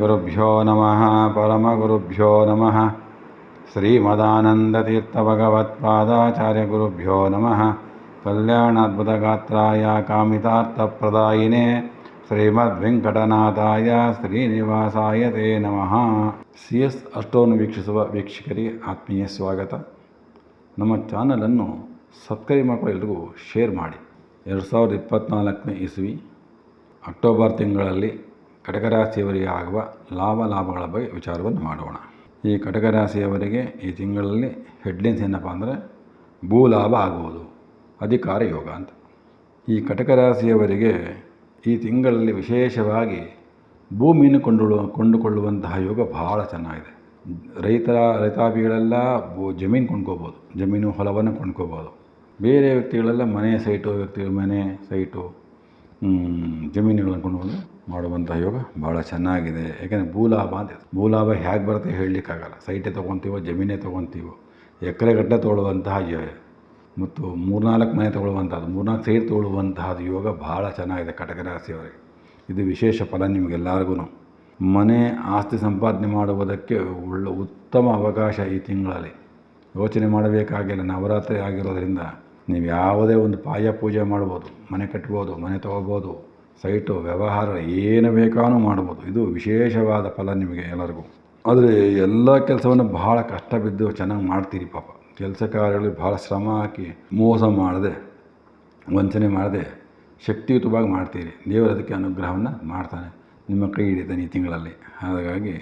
ಶ್ರೀಗುರುಭ್ಯೋ ನಮಃ ಪರಮಗುರುಭ್ಯೋ ನಮಃ ಶ್ರೀಮದಾನಂದತೀರ್ಥಭಗವತ್ಪಾದಾಚಾರ್ಯಗುರುಭ್ಯೋ ನಮಃ ಕಲ್ಯಾಣಾದ್ಭುತಗಾತ್ರಾಯ ಕಾಮಿತಾರ್ಥಪ್ರದಾಯಿನೇ ಶ್ರೀಮದ್ವೆಂಕಟನಾಥಾಯ ಶ್ರೀನಿವಾಸಾಯ ತೇ ನಮಃ ಸಿ ಎಸ್ ಅಷ್ಟೋನ್ ವೀಕ್ಷಿಸುವ ವೀಕ್ಷಕರಿಗೆ ಆತ್ಮೀಯ ಸ್ವಾಗತ. ನಮ್ಮ ಚಾನಲನ್ನು ಸಬ್ಸ್ಕ್ರೈಬ್ ಮಾಡ್ಕೊಳ್ಳಿ, ಎಲ್ರಿಗೂ ಶೇರ್ ಮಾಡಿ. ಎರಡು ಸಾವಿರದ ಇಪ್ಪತ್ತ್ನಾಲ್ಕನೇ ಇಸ್ವಿ, ಅಕ್ಟೋಬರ್ ತಿಂಗಳಲ್ಲಿ ಕಟಕರಾಶಿಯವರಿಗೆ ಆಗುವ ಲಾಭ ಲಾಭಗಳ ಬಗ್ಗೆ ವಿಚಾರವನ್ನು ಮಾಡೋಣ. ಈ ಕಟಕರಾಶಿಯವರಿಗೆ ಈ ತಿಂಗಳಲ್ಲಿ ಹೆಡ್ಲೈನ್ಸ್ ಏನಪ್ಪ ಅಂದರೆ ಭೂ ಲಾಭ ಆಗುವುದು, ಅಧಿಕಾರ ಯೋಗ ಅಂತ. ಈ ಕಟಕರಾಶಿಯವರಿಗೆ ಈ ತಿಂಗಳಲ್ಲಿ ವಿಶೇಷವಾಗಿ ಭೂಮಿಯನ್ನು ಕೊಂಡುಕೊಳ್ಳುವ ಕೊಂಡುಕೊಳ್ಳುವಂತಹ ಯೋಗ ಬಹಳ ಚೆನ್ನಾಗಿದೆ. ರೈತರ, ರೈತಾಪಿಗಳೆಲ್ಲ ಭೂ, ಜಮೀನು ಕೊಂಡ್ಕೋಬೋದು, ಜಮೀನು, ಹೊಲವನ್ನು ಕೊಂಡ್ಕೋಬೋದು. ಬೇರೆ ವ್ಯಕ್ತಿಗಳೆಲ್ಲ ಮನೆ ಸೈಟು, ವ್ಯಕ್ತಿಗಳ ಮನೆ ಸೈಟು ಜಮೀನುಗಳನ್ನು ಕೊಂಡುಕೊಂಡು ಮಾಡುವಂಥ ಯೋಗ ಭಾಳ ಚೆನ್ನಾಗಿದೆ. ಯಾಕೆಂದರೆ ಭೂಲಾಭ ಅಂತ ಭೂಲಾಭ ಹೇಗೆ ಬರುತ್ತೆ ಹೇಳಲಿಕ್ಕಾಗಲ್ಲ. ಸೈಟೇ ತೊಗೊತೀವೋ, ಜಮೀನೇ ತೊಗೊತೀವೋ? ಎಕರೆಗಟ್ಟಲೆ ತೊಗೊಳ್ಳುವಂತಹ ಯೋಗ ಮತ್ತು ಮೂರ್ನಾಲ್ಕು ಮನೆ ತೊಗೊಳ್ಳುವಂಥದ್ದು ಮೂರ್ನಾಲ್ಕು ಸೈಟ್ ತೊಗೊಳ್ಳುವಂತಹದ್ದು ಯೋಗ ಭಾಳ ಚೆನ್ನಾಗಿದೆ ಕಟಕ ರಾಶಿಯವರಿಗೆ. ಇದು ವಿಶೇಷ ಫಲ ನಿಮಗೆಲ್ಲರಿಗೂ ಮನೆ ಆಸ್ತಿ ಸಂಪಾದನೆ ಮಾಡುವುದಕ್ಕೆ ಒಳ್ಳೆ ಉತ್ತಮ ಅವಕಾಶ ಈ ತಿಂಗಳಲ್ಲಿ. ಯೋಚನೆ ಮಾಡಬೇಕಾಗಿಲ್ಲ. ನವರಾತ್ರಿ ಆಗಿರೋದ್ರಿಂದ ನೀವು ಯಾವುದೇ ಒಂದು ಪಾಯ ಪೂಜೆ ಮಾಡ್ಬೋದು, ಮನೆ ಕಟ್ಬೋದು, ಮನೆ ತಗೋಬೋದು ಸೈಟು ವ್ಯವಹಾರ ಏನು ಬೇಕಾನು ಮಾಡ್ಬೋದು. ಇದು ವಿಶೇಷವಾದ ಫಲ ನಿಮಗೆ ಎಲ್ಲರಿಗೂ. ಆದರೆ ಎಲ್ಲ ಕೆಲಸವನ್ನು ಬಹಳ ಕಷ್ಟ ಬಿದ್ದು ಚೆನ್ನಾಗಿ ಮಾಡ್ತೀರಿ ಪಾಪ. ಕೆಲಸ ಕಾರ್ಯಗಳಿಗೆ ಭಾಳ ಶ್ರಮ ಹಾಕಿ ಮೋಸ ಮಾಡದೆ, ವಂಚನೆ ಮಾಡದೆ ಶಕ್ತಿಯುತವಾಗಿ ಮಾಡ್ತೀರಿ. ದೇವರು ಅದಕ್ಕೆ ಅನುಗ್ರಹವನ್ನು ಮಾಡ್ತಾನೆ. ನಿಮ್ಮ ಕೈ ಹಿಡಿತಾನೆ ಈ ತಿಂಗಳಲ್ಲಿ. ಹಾಗಾಗಿ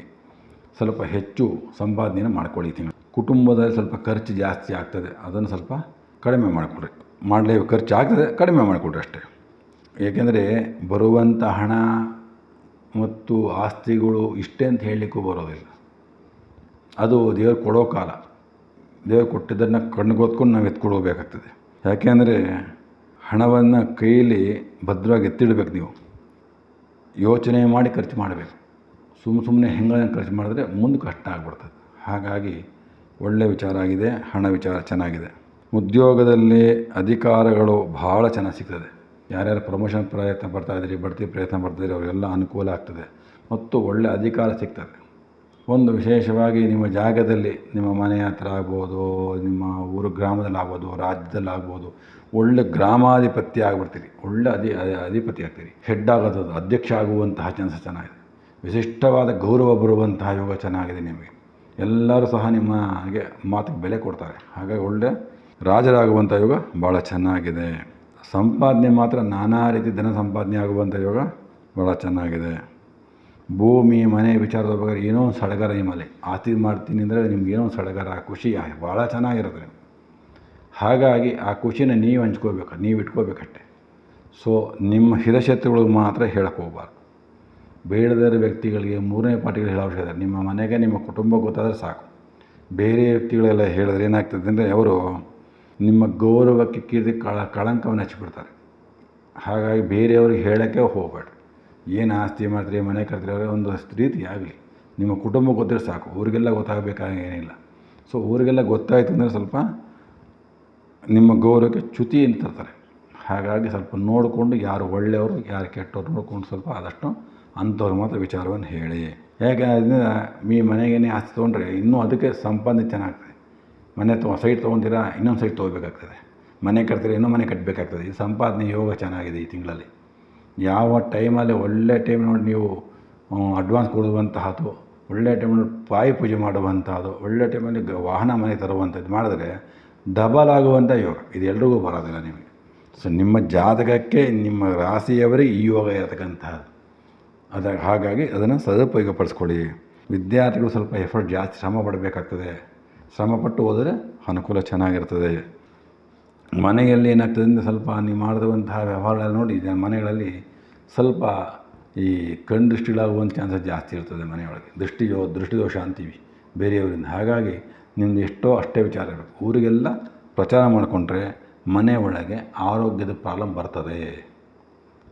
ಸ್ವಲ್ಪ ಹೆಚ್ಚು ಸಂಪಾದನೆಯನ್ನು ಮಾಡ್ಕೊಳ್ಳಿ ತಿಂಗಳು ಕುಟುಂಬದಲ್ಲಿ ಸ್ವಲ್ಪ ಖರ್ಚು ಜಾಸ್ತಿ ಆಗ್ತದೆ. ಅದನ್ನು ಸ್ವಲ್ಪ ಕಡಿಮೆ ಮಾಡಿಕೊಡ್ರಿ. ಮಾಡಲೇ ಖರ್ಚು ಆಗ್ತದೆ, ಕಡಿಮೆ ಮಾಡಿಕೊಡ್ರಿ ಅಷ್ಟೇ. ಏಕೆಂದರೆ ಬರುವಂಥ ಹಣ ಮತ್ತು ಆಸ್ತಿಗಳು ಇಷ್ಟೇ ಅಂತ ಹೇಳಲಿಕ್ಕೂ ಬರೋದಿಲ್ಲ. ಅದು ದೇವ್ರು ಕೊಡೋ ಕಾಲ. ದೇವ್ರು ಕೊಟ್ಟಿದ್ದನ್ನು ಕಣ್ಗೊತ್ಕೊಂಡು ನಾವು ಎತ್ಕೊಳ್ಬೇಕಾಗ್ತದೆ. ಯಾಕೆಂದರೆ ಹಣವನ್ನು ಕೈಯಲ್ಲಿ ಭದ್ರವಾಗಿ ಎತ್ತಿಡಬೇಕು ನೀವು. ಯೋಚನೆ ಮಾಡಿ ಖರ್ಚು ಮಾಡಬೇಕು. ಸುಮ್ಮ ಸುಮ್ಮನೆ ಹೆಂಗಳನ್ನು ಖರ್ಚು ಮಾಡಿದ್ರೆ ಮುಂದೆ ಕಷ್ಟ ಆಗ್ಬಿಡ್ತದೆ. ಹಾಗಾಗಿ ಒಳ್ಳೆಯ ವಿಚಾರ ಆಗಿದೆ, ಹಣ ವಿಚಾರ ಚೆನ್ನಾಗಿದೆ. ಉದ್ಯೋಗದಲ್ಲಿ ಅಧಿಕಾರಗಳು ಭಾಳ ಚೆನ್ನಾಗಿ ಸಿಗ್ತದೆ. ಯಾರ್ಯಾರು ಪ್ರಮೋಷನ್ ಪ್ರಯತ್ನ ಪಡ್ತಾ ಇದ್ದೀರಿ, ಬಡ್ತಿ ಪ್ರಯತ್ನ ಪಡ್ತಾಯಿದ್ದೀರಿ ಅವರೆಲ್ಲ ಅನುಕೂಲ ಆಗ್ತದೆ. ಮತ್ತು ಒಳ್ಳೆಯ ಅಧಿಕಾರ ಸಿಗ್ತದೆ. ಒಂದು ವಿಶೇಷವಾಗಿ ನಿಮ್ಮ ಜಾಗದಲ್ಲಿ ನಿಮ್ಮ ಮನೆ ಹತ್ರ ಆಗ್ಬೋದು, ನಿಮ್ಮ ಊರು ಗ್ರಾಮದಲ್ಲಿ ಆಗ್ಬೋದು, ರಾಜ್ಯದಲ್ಲಿ ಆಗ್ಬೋದು, ಒಳ್ಳೆ ಗ್ರಾಮಾಧಿಪತಿ ಆಗಿಬಿಡ್ತೀರಿ. ಒಳ್ಳೆ ಅಧಿ ಅಧಿಪತಿ ಆಗ್ತೀರಿ. ಹೆಡ್ ಆಗೋದು ಅಧ್ಯಕ್ಷ ಆಗುವಂತಹ ಚಾನ್ಸಸ್ ಚೆನ್ನಾಗಿದೆ. ವಿಶಿಷ್ಟವಾದ ಗೌರವ ಬರುವಂತಹ ಯೋಗ ಚೆನ್ನಾಗಿದೆ ನಿಮಗೆ. ಎಲ್ಲರೂ ಸಹ ನಿಮಗೆ ಮಾತಿಗೆ ಬೆಲೆ ಕೊಡ್ತಾರೆ. ಹಾಗಾಗಿ ಒಳ್ಳೆ ರಾಜರಾಗುವಂಥ ಯೋಗ ಭಾಳ ಚೆನ್ನಾಗಿದೆ. ಸಂಪಾದನೆ ಮಾತ್ರ ನಾನಾ ರೀತಿ ಧನ ಸಂಪಾದನೆ ಆಗುವಂಥ ಯೋಗ ಭಾಳ ಚೆನ್ನಾಗಿದೆ. ಭೂಮಿ, ಮನೆ ವಿಚಾರದ ಬಗ್ಗೆ ಏನೋ ಒಂದು ಸಡಗರ ನಿಮ್ಮಲ್ಲಿ ಆಸ್ತಿ ಮಾಡ್ತೀನಿ ಅಂದರೆ ನಿಮ್ಗೆ ಏನೋ ಒಂದು ಸಡಗರ, ಖುಷಿ ಭಾಳ ಚೆನ್ನಾಗಿರುತ್ತೆ. ಹಾಗಾಗಿ ಆ ಖುಷಿನ ನೀವು ಹಂಚ್ಕೋಬೇಕು ನೀವು ಇಟ್ಕೋಬೇಕಷ್ಟೆ ಸೊ ನಿಮ್ಮ ಹಿತಶತ್ರುಗಳಿಗೆ ಮಾತ್ರ ಹೇಳಕ್ಕೆ ಹೋಗ್ಬಾರ್ದು. ಬೇಡದ ವ್ಯಕ್ತಿಗಳಿಗೆ ಮೂರನೇ ಪಾರ್ಟಿಗಳು ಹೇಳೋ ಅವಶ್ಯಕತೆ ನಿಮ್ಮ ಮನೆಗೆ, ನಿಮ್ಮ ಕುಟುಂಬ ಗೊತ್ತಾದರೆ ಸಾಕು. ಬೇರೆ ವ್ಯಕ್ತಿಗಳೆಲ್ಲ ಹೇಳಿದ್ರೆ ಏನಾಗ್ತದೆ ಅಂದರೆ ಅವರು ನಿಮ್ಮ ಗೌರವಕ್ಕೆ ಕೀರ್ತಿ ಕಳ, ಕಳಂಕವನ್ನು ಹಚ್ಚಿಬಿಡ್ತಾರೆ. ಹಾಗಾಗಿ ಬೇರೆಯವ್ರಿಗೆ ಹೇಳೋಕ್ಕೆ ಹೋಗಬೇಡ್ರಿ. ಏನು ಆಸ್ತಿ ಮಾಡ್ತೀರಿ, ಮನೆ ಕಟ್ತೀರಿ ಅವರೇ ಒಂದು ರೀತಿ ಆಗಲಿ. ನಿಮ್ಮ ಕುಟುಂಬ ಗೊತ್ತಿದ್ರೆ ಸಾಕು, ಊರಿಗೆಲ್ಲ ಗೊತ್ತಾಗಬೇಕಾಗ ಏನಿಲ್ಲ. ಸೊ ಊರಿಗೆಲ್ಲ ಗೊತ್ತಾಯ್ತು ಅಂದರೆ ಸ್ವಲ್ಪ ನಿಮ್ಮ ಗೌರವಕ್ಕೆ ಚ್ಯುತಿ ಅಂತ ತರ್ತಾರೆ ಹಾಗಾಗಿ ಸ್ವಲ್ಪ ನೋಡಿಕೊಂಡು ಯಾರು ಒಳ್ಳೆಯವರು, ಯಾರು ಕೆಟ್ಟವ್ರು ನೋಡ್ಕೊಂಡು ಸ್ವಲ್ಪ ಆದಷ್ಟು ಅಂಥವ್ರು ಮಾತ್ರ ವಿಚಾರವನ್ನು ಹೇಳಿ. ಯಾಕೆ ಅದರಿಂದ ಮೀ ಮನೆಗೇನೆ ಆಸ್ತಿ ತೊಗೊಂಡ್ರೆ ಇನ್ನೂ ಅದಕ್ಕೆ ಸಂಪಾದನೆ ಚೆನ್ನಾಗ್ತದೆ. ಮನೆ ತೊ, ಸೈಟ್ ತೊಗೊತೀರಾ ಇನ್ನೊಂದು ಸೈಟ್ ತೊಗೋಬೇಕಾಗ್ತದೆ. ಮನೆ ಕಟ್ತೀರಾ ಇನ್ನೂ ಮನೆ ಕಟ್ಟಬೇಕಾಗ್ತದೆ ಈ ಸಂಪಾದನೆ ಯೋಗ ಚೆನ್ನಾಗಿದೆ ಈ ತಿಂಗಳಲ್ಲಿ. ಯಾವ ಟೈಮಲ್ಲಿ ಒಳ್ಳೆ ಟೈಮ್ ನೋಡಿ ನೀವು ಅಡ್ವಾನ್ಸ್ ಕೊಡುವಂತಹದ್ದು, ಒಳ್ಳೆ ಟೈಮಲ್ಲಿ ಪಾಯಿ ಪೂಜೆ ಮಾಡುವಂಥದ್ದು ಒಳ್ಳೆ ಟೈಮಲ್ಲಿ ವಾಹನ ಮನೆ ತರುವಂಥದ್ದು ಮಾಡಿದ್ರೆ ಡಬಲ್ ಆಗುವಂಥ ಯೋಗ. ಇದು ಎಲ್ರಿಗೂ ಬರೋದಿಲ್ಲ ನಿಮಗೆ. ಸೊ ನಿಮ್ಮ ಜಾತಕಕ್ಕೆ, ನಿಮ್ಮ ರಾಶಿಯವರಿಗೆ ಈ ಯೋಗ ಇರತಕ್ಕಂಥದ್ದು ಅದ, ಹಾಗಾಗಿ ಅದನ್ನು ಸದುಪಯೋಗಪಡಿಸ್ಕೊಳ್ಳಿ. ವಿದ್ಯಾರ್ಥಿಗಳು ಸ್ವಲ್ಪ ಎಫರ್ಟ್ ಜಾಸ್ತಿ ಶ್ರಮ ಪಡಬೇಕಾಗ್ತದೆ. ಶ್ರಮಪಟ್ಟು ಹೋದರೆ ಅನುಕೂಲ ಚೆನ್ನಾಗಿರ್ತದೆ. ಮನೆಯಲ್ಲಿ ಏನಾಗ್ತದೆ ಅಂದರೆ ಸ್ವಲ್ಪ ನೀವು ಮಾಡಿದಂಥ ವ್ಯವಹಾರಗಳನ್ನು ನೋಡಿ ಮನೆಗಳಲ್ಲಿ ಸ್ವಲ್ಪ ಈ ಕಣ್ಣು ದೃಷ್ಟಿಗಳಾಗುವಂಥ ಚಾನ್ಸಸ್ ಜಾಸ್ತಿ ಇರ್ತದೆ ಮನೆಯೊಳಗೆ. ದೃಷ್ಟಿಯೋ ದೃಷ್ಟಿದೋಷ ಅಂತೀವಿ ಬೇರೆಯವರಿಂದ. ಹಾಗಾಗಿ ನಿಮ್ದು ಎಷ್ಟೋ ಅಷ್ಟೇ ವಿಚಾರ ಇರಬೇಕು. ಊರಿಗೆಲ್ಲ ಪ್ರಚಾರ ಮಾಡಿಕೊಂಡ್ರೆ ಮನೆ ಒಳಗೆ ಆರೋಗ್ಯದ ಪ್ರಾಬ್ಲಮ್ ಬರ್ತದೆ.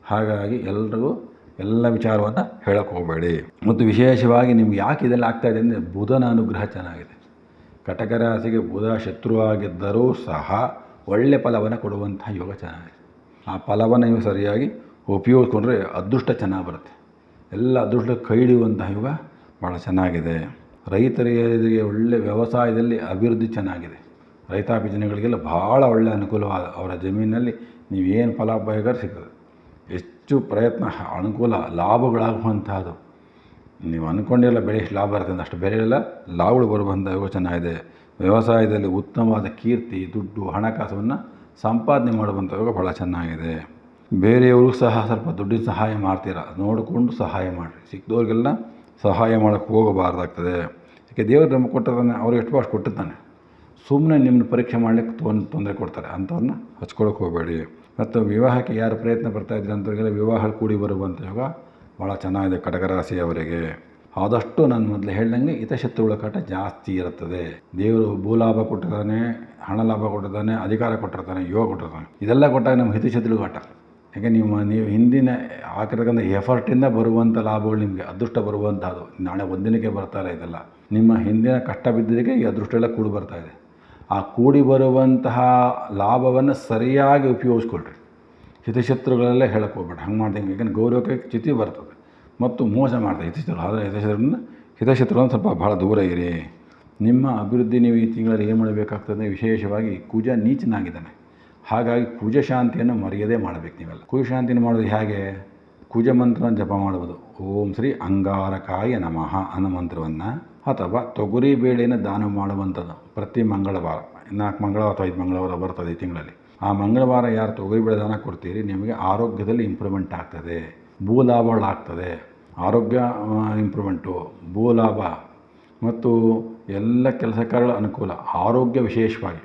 ಹಾಗಾಗಿ ಎಲ್ರಿಗೂ ಎಲ್ಲ ವಿಚಾರವನ್ನು ಹೇಳಕ್ಕೆ ಹೋಗಬೇಡಿ. ಮತ್ತು ವಿಶೇಷವಾಗಿ ನಿಮ್ಗೆ ಯಾಕೆ ಇದೆಲ್ಲ ಆಗ್ತಾಯಿದೆ ಅಂದರೆ ಬುಧನ ಅನುಗ್ರಹ ಚೆನ್ನಾಗಿದೆ. ಕಟಕ ರಾಶಿಗೆ ಬುಧ ಶತ್ರುವಾಗಿದ್ದರೂ ಸಹ ಒಳ್ಳೆ ಫಲವನ್ನು ಕೊಡುವಂತಹ ಯೋಗ ಚೆನ್ನಾಗಿದೆ ಆ ಫಲವನ್ನು ನೀವು ಸರಿಯಾಗಿ ಉಪಯೋಗಿಸ್ಕೊಂಡ್ರೆ ಅದೃಷ್ಟ ಚೆನ್ನಾಗಿ ಬರುತ್ತೆ. ಎಲ್ಲ ಅದೃಷ್ಟ ಕೈ ಹಿಡಿಯುವಂತಹ ಯೋಗ ಭಾಳ ಚೆನ್ನಾಗಿದೆ. ರೈತರಿಗೆ ಒಳ್ಳೆ ವ್ಯವಸಾಯದಲ್ಲಿ ಅಭಿವೃದ್ಧಿ ಚೆನ್ನಾಗಿದೆ. ರೈತಾಪಿ ಜನಗಳಿಗೆಲ್ಲ ಭಾಳ ಒಳ್ಳೆಯ ಅನುಕೂಲವಾದ ಅವರ ಜಮೀನಿನಲ್ಲಿ ನೀವೇನು ಫಲ ಸಿಗ್ತದೆ. ಹೆಚ್ಚು ಪ್ರಯತ್ನ ಅನುಕೂಲ ಲಾಭಗಳಾಗುವಂತಹದ್ದು. ನೀವು ಅಂದ್ಕೊಂಡಿಲ್ಲ ಬೆಳೆ ಎಷ್ಟು ಲಾಭ ಬರುತ್ತೆ ಅಷ್ಟು ಬೆಲೆ ಇಲ್ಲ ಲಾಭಗಳು ಬರುವಂಥ ಯೋಚನೆ ಚೆನ್ನಾಗಿದೆ ವ್ಯವಸಾಯದಲ್ಲಿ ಉತ್ತಮವಾದ ಕೀರ್ತಿ, ದುಡ್ಡು ಹಣಕಾಸನ್ನು ಸಂಪಾದನೆ ಮಾಡುವಂಥ ಯೋಗ ಭಾಳ ಚೆನ್ನಾಗಿದೆ. ಬೇರೆಯವರು ಸಹ ಸ್ವಲ್ಪ ದುಡ್ಡಿನ ಸಹಾಯ ಮಾಡ್ತೀರ? ನೋಡಿಕೊಂಡು ಸಹಾಯ ಮಾಡಿರಿ. ಸಿಕ್ಕಿದವ್ರಿಗೆಲ್ಲ ಸಹಾಯ ಮಾಡೋಕ್ಕೆ ಹೋಗಬಾರ್ದಾಗ್ತದೆ. ಯಾಕೆ ದೇವರು ನಮಗೆ ಕೊಟ್ಟಿರ್ತಾನೆ ಅವ್ರಿಗೆ ಎಷ್ಟು ಅಷ್ಟು ಕೊಟ್ಟಿರ್ತಾನೆ. ಸುಮ್ಮನೆ ನಿಮ್ಮನ್ನು ಪರೀಕ್ಷೆ ಮಾಡಲಿಕ್ಕೆ ತೊಂದ್ ತೊಂದರೆ ಕೊಡ್ತಾರೆ. ಅಂಥವ್ರನ್ನ ಹಚ್ಕೊಳಕ್ಕೆ ಹೋಗಬೇಡಿ. ಮತ್ತು ವಿವಾಹಕ್ಕೆ ಯಾರು ಪ್ರಯತ್ನ ಪಡ್ತಾ ಇದ್ದಾರೆ ಅಂಥವ್ರಿಗೆಲ್ಲ ವಿವಾಹ ಕೂಡಿ ಬರುವಂಥ ಯುಗ ಭಾಳ ಚೆನ್ನಾಗಿದೆ ಕಟಕ ರಾಶಿಯವರಿಗೆ ಆದಷ್ಟು ನಾನು ಮೊದಲು ಹೇಳ್ದಂಗೆ ಹಿತಶತ್ರುಗಳ ಕಾಟ ಜಾಸ್ತಿ ಇರುತ್ತದೆ. ದೇವರು ಭೂಲಾಭ ಕೊಟ್ಟಿರ್ತಾನೆ ಹಣ ಲಾಭ ಕೊಟ್ಟಿರ್ತಾನೆ ಅಧಿಕಾರ ಕೊಟ್ಟಿರ್ತಾನೆ, ಯೋಗ ಕೊಟ್ಟಿರ್ತಾನೆ. ಇದೆಲ್ಲ ಕೊಟ್ಟಾಗ ನಮ್ಮ ಹಿತಶತ್ರುಗಳ ಕಾಟ. ಯಾಕೆ ನೀವು ನೀವು ಹಿಂದಿನ ಹಾಕಿರ್ತಕ್ಕಂಥ ಎಫರ್ಟಿಂದ ಬರುವಂಥ ಲಾಭಗಳು ನಿಮಗೆ, ಅದೃಷ್ಟ ಬರುವಂಥದ್ದು. ನಾಳೆ ಒಂದಿನಕ್ಕೆ ಬರ್ತಾ ಇಲ್ಲ ಇದೆಲ್ಲ. ನಿಮ್ಮ ಹಿಂದಿನ ಕಷ್ಟ ಬಿದ್ದಿದ್ದಕ್ಕೆ ಈ ಅದೃಷ್ಟ ಎಲ್ಲ ಕೂಡಿ ಬರ್ತಾ ಇದೆ. ಆ ಕೂಡಿ ಬರುವಂತಹ ಲಾಭವನ್ನು ಸರಿಯಾಗಿ ಉಪಯೋಗಿಸ್ಕೊಳ್ರಿ. ಹಿತಶತ್ರುಗಳಲ್ಲೇ ಹೇಳಕ್ಕೆ ಹೋಗ್ಬೇಡ ಹಂಗೆ ಮಾಡ್ದಂಗೆ ಯಾಕಂದ್ರೆ ಗೌರವಕ್ಕೆ ಚಿತಿ ಬರ್ತದೆ. ಮತ್ತು ಮೋಸ ಮಾಡ್ತಾರೆ ಹಿತಶತ್ರು. ಆದರೆ ಹಿತಶತ್ರುನ ಹಿತಶತ್ರುವನ್ನು ಸ್ವಲ್ಪ ಭಾಳ ದೂರ ಇರಿ. ನಿಮ್ಮ ಅಭಿವೃದ್ಧಿ ನೀವು ಈ ತಿಂಗಳಲ್ಲಿ ಏನು ಮಾಡಬೇಕಾಗ್ತದೆ ವಿಶೇಷವಾಗಿ ಕುಜ ನೀಚನಾಗಿದ್ದಾನೆ. ಹಾಗಾಗಿ ಕುಜ ಶಾಂತಿಯನ್ನು ಮರೆಯದೇ ಮಾಡಬೇಕು ನೀವೆಲ್ಲ. ಕುಜ ಶಾಂತಿಯನ್ನು ಮಾಡೋದು ಹೇಗೆ? ಕುಜ ಮಂತ್ರವನ್ನು ಜಪ ಮಾಡುವುದು. ಓಂ ಶ್ರೀ ಅಂಗಾರಕಾಯ ನಮಃ ಅನ್ನೋ ಮಂತ್ರವನ್ನು ಅಥವಾ ತೊಗರಿ ಬೇಳೆಯನ್ನು ದಾನ ಮಾಡುವಂಥದ್ದು ಪ್ರತಿ ಮಂಗಳವಾರ. ನಾಲ್ಕು ಮಂಗಳವಾರ ಅಥವಾ ಐದು ಮಂಗಳವಾರ ಬರ್ತದೆ ಈ ತಿಂಗಳಲ್ಲಿ. ಆ ಮಂಗಳವಾರ ಯಾರು ತೊಗರಿ ಬೇಳೆ ದಾನ ಕೊಡ್ತೀರಿ, ನಿಮಗೆ ಆರೋಗ್ಯದಲ್ಲಿ ಇಂಪ್ರೂವ್ಮೆಂಟ್ ಆಗ್ತದೆ ಭೂ ಲಾಭಗಳಾಗ್ತದೆ ಆರೋಗ್ಯ ಇಂಪ್ರೂವ್ಮೆಂಟು ಭೂ ಲಾಭ ಮತ್ತು ಎಲ್ಲ ಕೆಲಸ ಅನುಕೂಲ, ಆರೋಗ್ಯ ವಿಶೇಷವಾಗಿ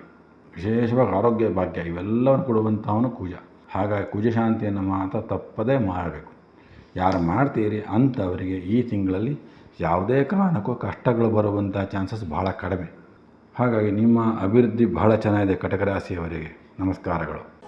ವಿಶೇಷವಾಗಿ ಆರೋಗ್ಯ ಭಾಗ್ಯ, ಇವೆಲ್ಲವನ್ನು ಕೊಡುವಂಥವನು ಕುಜ. ಹಾಗಾಗಿ ಕುಜ ಶಾಂತಿಯನ್ನು ಮಾತ್ರ ತಪ್ಪದೇ ಮಾಡಬೇಕು. ಯಾರು ಮಾಡ್ತೀರಿ ಅಂಥವರಿಗೆ ಈ ತಿಂಗಳಲ್ಲಿ ಯಾವುದೇ ಕಾರಣಕ್ಕೂ ಕಷ್ಟಗಳು ಬರುವಂಥ ಚಾನ್ಸಸ್ ಭಾಳ ಕಡಿಮೆ. ಹಾಗಾಗಿ ನಿಮ್ಮ ಅಭಿವೃದ್ಧಿ ಬಹಳ ಚೆನ್ನಾಗಿದೆ ಕಟಕ ರಾಶಿಯವರಿಗೆ ನಮಸ್ಕಾರಗಳು